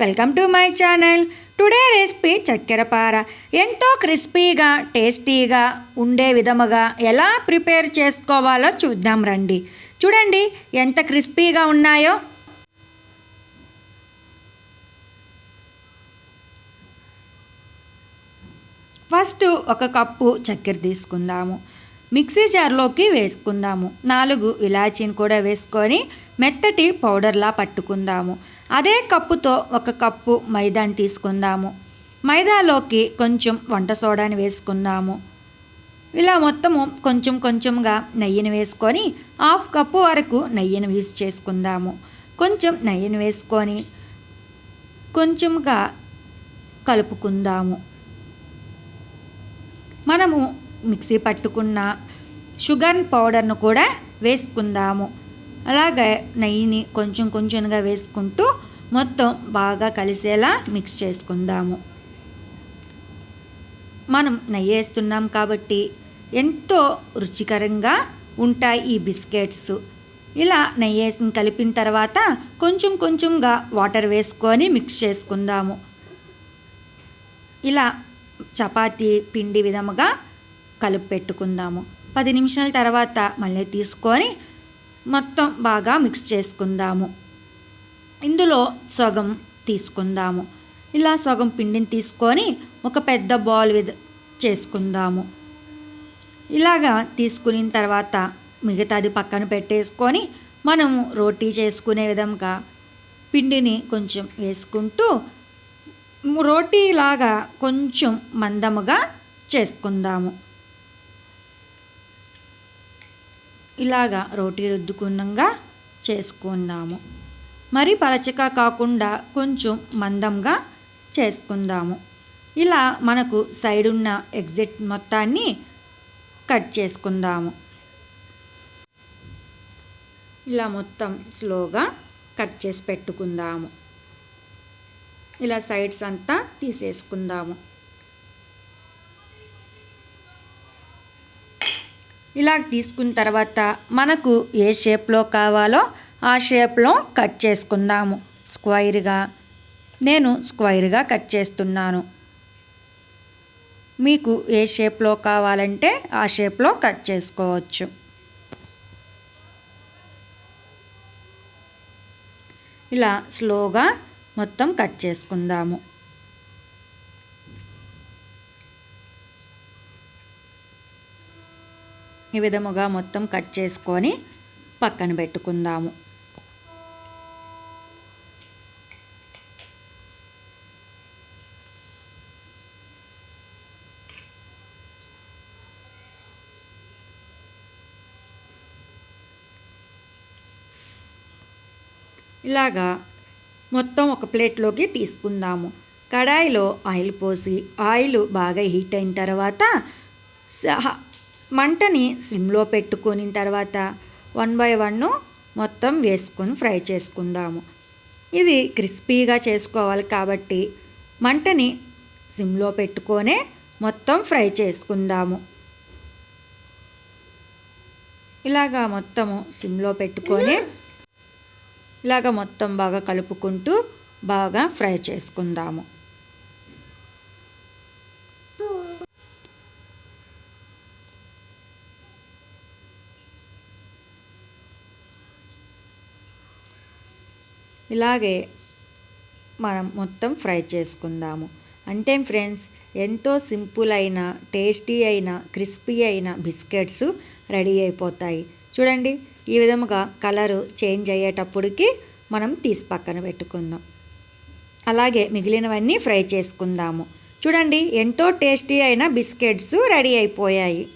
Welcome to my channel today recipe చక్కెరపార. ఎంతో క్రిస్పీగా టేస్టీగా ఉండే విధముగా ఎలా ప్రిపేర్ చేసుకోవాలో చూద్దాం రండి. చూడండి ఎంత క్రిస్పీగా ఉన్నాయో. ఫస్ట్ ఒక కప్పు చక్కెర తీసుకుందాము. మిక్సీ జార్లోకి వేసుకుందాము. నాలుగు ఇలాచీని కూడా వేసుకొని మెత్తటి పౌడర్లా పట్టుకుందాము. అదే కప్పుతో ఒక కప్పు మైదాని తీసుకుందాము. మైదాలోకి కొంచెం వంట సోడాని వేసుకుందాము. ఇలా మొత్తము కొంచెం కొంచెంగా నెయ్యిని వేసుకొని హాఫ్ కప్పు వరకు నెయ్యిని యూస్ చేసుకుందాము. కొంచెం నెయ్యిని వేసుకొని కొంచెంగా కలుపుకుందాము. మనము మిక్సీ పట్టుకున్న షుగర్ పౌడర్ను కూడా వేసుకుందాము. అలాగే నెయ్యిని కొంచెం కొంచెంగా వేసుకుంటూ మొత్తం బాగా కలిసేలా మిక్స్ చేసుకుందాము. మనం నెయ్యి వేస్తున్నాం కాబట్టి ఎంతో రుచికరంగా ఉంటాయి ఈ బిస్కెట్స్. ఇలా నెయ్యి వేసి కలిపిన తర్వాత కొంచెం కొంచెంగా వాటర్ వేసుకొని మిక్స్ చేసుకుందాము. ఇలా చపాతీ పిండి విధముగా కలిపి పెట్టుకుందాము. పది నిమిషాల తర్వాత మళ్ళీ తీసుకొని మొత్తం బాగా మిక్స్ చేసుకుందాము. ఇందులో సగం తీసుకుందాము. ఇలా సగం పిండిని తీసుకొని ఒక పెద్ద బాల్ విధ చేసుకుందాము. ఇలాగా తీసుకున్న తర్వాత మిగతాది పక్కన పెట్టేసుకొని మనము రోటీ చేసుకునే విధంగా పిండిని కొంచెం వేసుకుంటూ రోటీలాగా కొంచెం మందముగా చేసుకుందాము. ఇలాగా రోటీ రుద్దుకున్నంగా చేసుకుందాము. మరి పలచగా కాకుండా కొంచెం మందంగా చేసుకుందాము. ఇలా మనకు సైడ్ ఉన్న ఎగ్జిట్ మొత్తాన్ని కట్ చేసుకుందాము. ఇలా మొత్తం స్లోగా కట్ చేసి పెట్టుకుందాము. ఇలా సైడ్స్ అంతా తీసేసుకుందాము. ఇలా తీసుకున్న తర్వాత మనకు ఏ షేప్లో కావాలో ఆ షేప్లో కట్ చేసుకుందాము. స్క్వైర్గా. నేను స్క్వైర్గా కట్ చేస్తున్నాను. మీకు ఏ షేప్లో కావాలంటే ఆ షేప్లో కట్ చేసుకోవచ్చు. ఇలా స్లోగా మొత్తం కట్ చేసుకుందాము. ఈ విధముగా మొత్తం కట్ చేసుకొని పక్కన పెట్టుకుందాము. ఇలాగా మొత్తం ఒక ప్లేట్లోకి తీసుకుందాము. కడాయిలో ఆయిల్ పోసి ఆయిల్ బాగా హీట్ అయిన తర్వాత మంటని సిమ్లో పెట్టుకొని తర్వాత వన్ బై వన్ మొత్తం వేసుకొని ఫ్రై చేసుకుందాము. ఇది క్రిస్పీగా చేసుకోవాలి కాబట్టి మంటని సిమ్లో పెట్టుకొనే మొత్తం ఫ్రై చేసుకుందాము. ఇలాగా మొత్తము సిమ్లో పెట్టుకొని ఇలాగ మొత్తం బాగా కలుపుకుంటూ బాగా ఫ్రై చేసుకుందాము. ఇలాగే మనం మొత్తం ఫ్రై చేసుకుందాము. అంతే ఫ్రెండ్స్ ఎంతో సింపుల్ అయిన టేస్టీ అయిన క్రిస్పీ అయిన బిస్కెట్స్ రెడీ అయిపోతాయి. చూడండి ఈ విధముగా కలరు చేంజ్ అయ్యేటప్పటికి మనం తీసి పక్కన పెట్టుకుందాం. అలాగే మిగిలినవన్నీ ఫ్రై చేసుకుందాము. చూడండి ఎంతో టేస్టీ అయిన బిస్కెట్స్ రెడీ అయిపోయాయి.